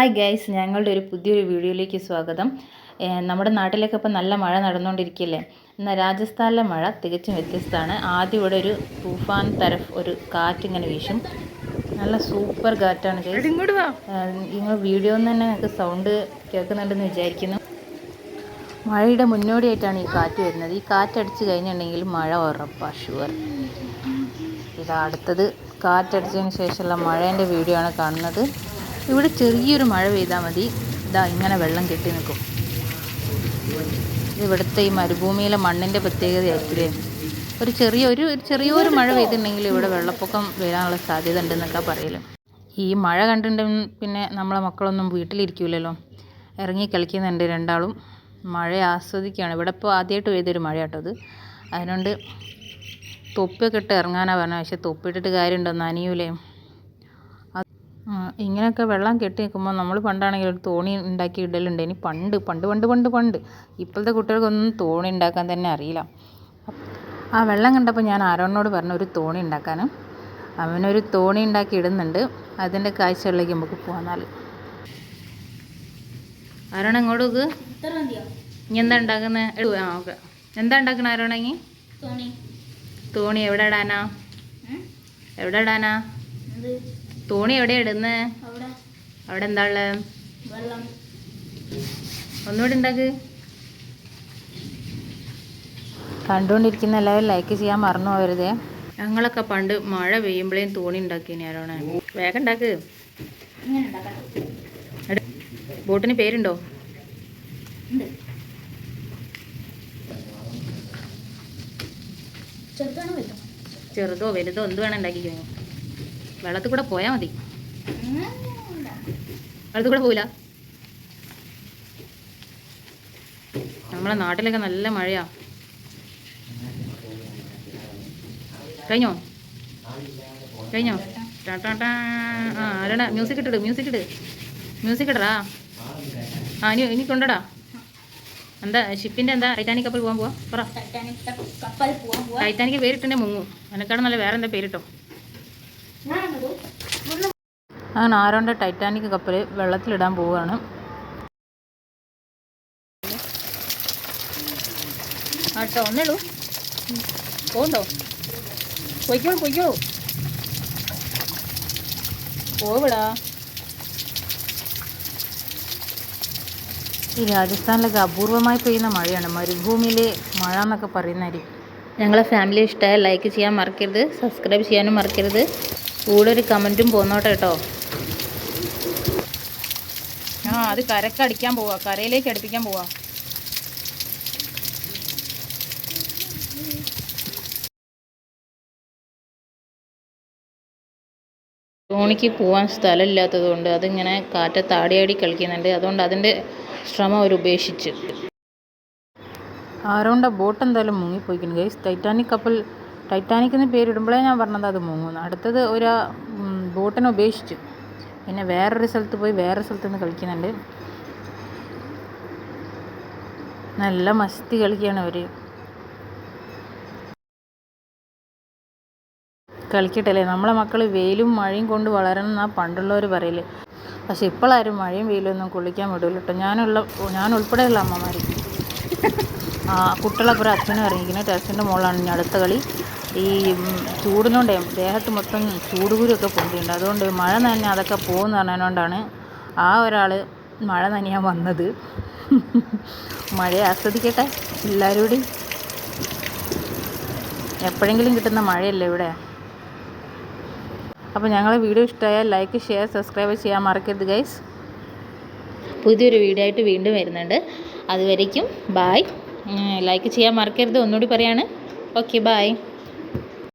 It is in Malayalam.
ഹായ് ഗൈസ് ഞങ്ങളുടെ ഒരു പുതിയൊരു വീഡിയോയിലേക്ക് സ്വാഗതം. നമ്മുടെ നാട്ടിലൊക്കെ ഇപ്പം നല്ല മഴ നടന്നുകൊണ്ടിരിക്കില്ലേ എന്നാൽ രാജസ്ഥാനിലെ മഴ തികച്ചും വ്യത്യസ്തമാണ്. ആദ്യം ഇവിടെ ഒരു തൂഫാൻ തരഫ് ഒരു കാറ്റ് ഇങ്ങനെ വീശും. നല്ല സൂപ്പർ കാറ്റാണ് ഗൈസ് നിങ്ങൾ വീഡിയോ തന്നെ നിങ്ങൾക്ക് സൗണ്ട് കേൾക്കുന്നുണ്ടെന്ന് വിചാരിക്കുന്നു. മഴയുടെ മുന്നോടിയായിട്ടാണ് ഈ കാറ്റ് വരുന്നത്. ഈ കാറ്റടിച്ച് കഴിഞ്ഞിട്ടുണ്ടെങ്കിൽ മഴ ഉറപ്പാണ് ഷുവർ ഇതാ അടുത്തത് കാറ്റടിച്ചതിന് ശേഷമുള്ള മഴേന്റെ വീഡിയോ ആണ് കാണുന്നത്. ഇവിടെ ചെറിയൊരു മഴ പെയ്താൽ മതി. ഇതാ ഇങ്ങനെ വെള്ളം കെട്ടി നിൽക്കും. ഇവിടുത്തെ ഈ മരുഭൂമിയിലെ മണ്ണിന്റെ പ്രത്യേകതയായിരിക്കില്ലേ? ഒരു ചെറിയ ഒരു ചെറിയൊരു മഴ പെയ്തിട്ടുണ്ടെങ്കിൽ ഇവിടെ വെള്ളപ്പൊക്കം വരാനുള്ള സാധ്യത ഉണ്ടെന്നൊക്കെ പറയൽ. ഈ മഴ കണ്ടിട്ടുണ്ടെങ്കിൽ പിന്നെ നമ്മളെ മക്കളൊന്നും വീട്ടിലിരിക്കില്ലല്ലോ ഇറങ്ങി കളിക്കുന്നുണ്ട് രണ്ടാളും. മഴ ആസ്വദിക്കുകയാണ്. ഇവിടെ ഇപ്പോൾ ആദ്യമായിട്ട് പെയ്തൊരു മഴ കേട്ടോ അത്. അതിനോണ്ട് തൊപ്പിയൊക്കെ ഇട്ട് ഇറങ്ങാനാണ് പറഞ്ഞത്. പക്ഷേ തൊപ്പിയിട്ടിട്ട് കാര്യമുണ്ടോ നനയൂലേ ഇങ്ങനെയൊക്കെ വെള്ളം കെട്ടി നിൽക്കുമ്പോൾ നമ്മൾ പണ്ടാണെങ്കിൽ ഒരു തോണി ഉണ്ടാക്കി ഇടലുണ്ട്. ഇനി പണ്ട് പണ്ട് പണ്ട് പണ്ട് പണ്ട്. ഇപ്പോഴത്തെ കുട്ടികൾക്കൊന്നും തോണി ഉണ്ടാക്കാൻ തന്നെ അറിയില്ല. ആ വെള്ളം കണ്ടപ്പോൾ ഞാൻ ആരോണിനോട് പറഞ്ഞു ഒരു തോണി ഉണ്ടാക്കാൻ അവനൊരു തോണി ഉണ്ടാക്കി ഇടുന്നുണ്ട്. അതിന്റെ കാഴ്ചകളിലേക്ക് നമുക്ക് പോകാൻ ആരോണ ഇങ്ങോട്ട് നോക്ക്. ഇനി എന്താ ഉണ്ടാക്കുന്നത് ആ ഓക്കെ. എന്താ ഉണ്ടാക്കണ ആരോണെങ്കിൽ തോണി. എവിടെ ഇടാനാ? എവിടെ ഇടാനാ? തോണി എവിടെ ഇടുന്നേ? അവിടെ. എന്താ ഉള്ളത് ഒന്നുകൂടി ഉണ്ടാക്ക്. കണ്ടുകൊണ്ടിരിക്കുന്ന എല്ലാവരും ലൈക്ക് ചെയ്യാൻ മറന്നു പോകരുതേ. ഞങ്ങളൊക്കെ പണ്ട് മഴ പെയ്യുമ്പോഴേയും തോണി ഉണ്ടാക്കിനി ആരോണ വേഗം ഉണ്ടാക്ക്. ബോട്ടിന് പേരുണ്ടോ? ചെറുതോ വലുതോ എന്ത് വേണം ഉണ്ടാക്കിക്കോ? വെള്ളത്തിൽ കൂടെ പോയാൽ മതി. വെള്ളത്തിൽ കൂടെ പോവില്ല. നമ്മളെ നാട്ടിലൊക്കെ നല്ല മഴയാ. കഴിഞ്ഞോ? കഴിഞ്ഞോ? ടാ. ആ മ്യൂസിക് ഇട്ടിട് മ്യൂസിക് ഇട്. മ്യൂസിക് ഇടാ ആ ഇനി ഇനി കൊണ്ടടാ എന്താ ഷിപ്പിന്റെ എന്താ? ടൈറ്റാനിക് കപ്പൽ പോകാൻ പോവാ? പറ. ടൈറ്റാനിക് പേരിട്ടെ മുങ്ങും. എനക്കാട് നല്ല വേറെ എന്താ പേരിട്ടോ? അങ്ങനെ ആരോണ്ട് ടൈറ്റാനിക് കപ്പൽ വെള്ളത്തിലിടാൻ പോവുകയാണ്. ആട്ടോ ഒന്നേളൂ പോകണ്ടോ പൊയ്ക്കോളൂ പൊയ്ക്കോളൂ പോവിടാ. ഈ രാജസ്ഥാനിലൊക്കെ അപൂർവമായി പെയ്യുന്ന മഴയാണ്. മരുഭൂമിയിലെ മഴ എന്നൊക്കെ പറയുന്നതായിരിക്കും. ഞങ്ങളെ ഫാമിലി ഇഷ്ടമായ ലൈക്ക് ചെയ്യാൻ മറക്കരുത്. സബ്സ്ക്രൈബ് ചെയ്യാനും മറക്കരുത്. കൂടെ ഒരു കമന്റും പോന്നോട്ടെ കേട്ടോ ആ അത് കരക്ക് അടിക്കാൻ പോവാ. കരയിലേക്ക് അടുപ്പിക്കാൻ പോവാ. തോണിക്ക് പോകാൻ സ്ഥലമില്ലാത്തത് കൊണ്ട് അതിങ്ങനെ കാറ്റ താടിയാടി കളിക്കുന്നുണ്ട്. അതുകൊണ്ട് അതിന്റെ ശ്രമം അവർ ഉപേക്ഷിച്ച്. ആരോണ്ട ബോട്ട് എന്തായാലും മുങ്ങിപ്പോയിക്കുന്നു. ഗൈസ് ടൈറ്റാനിക് കപ്പൽ ടൈറ്റാനിക് എന്ന് പേരിടുമ്പോഴേ ഞാൻ പറഞ്ഞത് അത് മുങ്ങുന്നു. അടുത്തത് ഒരു ബോട്ടിനെ ഉപേക്ഷിച്ചു. പിന്നെ വേറൊരു സ്ഥലത്ത് പോയി വേറെ സ്ഥലത്ത് നിന്ന് കളിക്കുന്നുണ്ട്. നല്ല മസ്തി കളിക്കുകയാണ് അവർ കളിക്കട്ടല്ലേ? നമ്മളെ മക്കൾ വെയിലും മഴയും കൊണ്ട് വളരണം എന്നാണ് പണ്ടുള്ളവർ പറയൽ. പക്ഷെ ഇപ്പോഴാരും മഴയും വെയിലും ഒന്നും കുളിക്കാൻ വിടില്ല കേട്ടോ ഞാനുള്ള ഞാൻ ഉൾപ്പെടെയുള്ള അമ്മമാർ ആ കുട്ടികളെ കുറേ അച്ഛനും ഇറങ്ങിക്കുന്നത് ടെറസിന്റെ മുകളിലാണ് ഇനി അടുത്ത കളി. ഈ ചൂടിനോണ്ട് ദേഹത്ത് മൊത്തം ചൂടുകൂരൊക്കെ പൊന്തിയുണ്ട് അതുകൊണ്ട് മഴ നനഞ്ഞ അതൊക്കെ പോകുമെന്ന് പറഞ്ഞതുകൊണ്ടാണ് ആ ഒരാൾ മഴ നനയാൻ വന്നത്. മഴയെ ആസ്വദിക്കട്ടെ എല്ലാവരും കൂടി എപ്പോഴെങ്കിലും കിട്ടുന്ന മഴയല്ലേ ഇവിടെ? അപ്പോൾ ഞങ്ങളെ വീഡിയോ ഇഷ്ടമായാൽ ലൈക്ക് ഷെയർ സബ്സ്ക്രൈബ് ചെയ്യാൻ മറക്കരുത് ഗൈസ് പുതിയൊരു വീഡിയോ ആയിട്ട് വീണ്ടും വരുന്നുണ്ട്. അതുവരേക്കും ബായ് ലൈക്ക് ചെയ്യാൻ മറക്കരുത്. ഒന്നുകൂടി പറയാണ്. Okay bye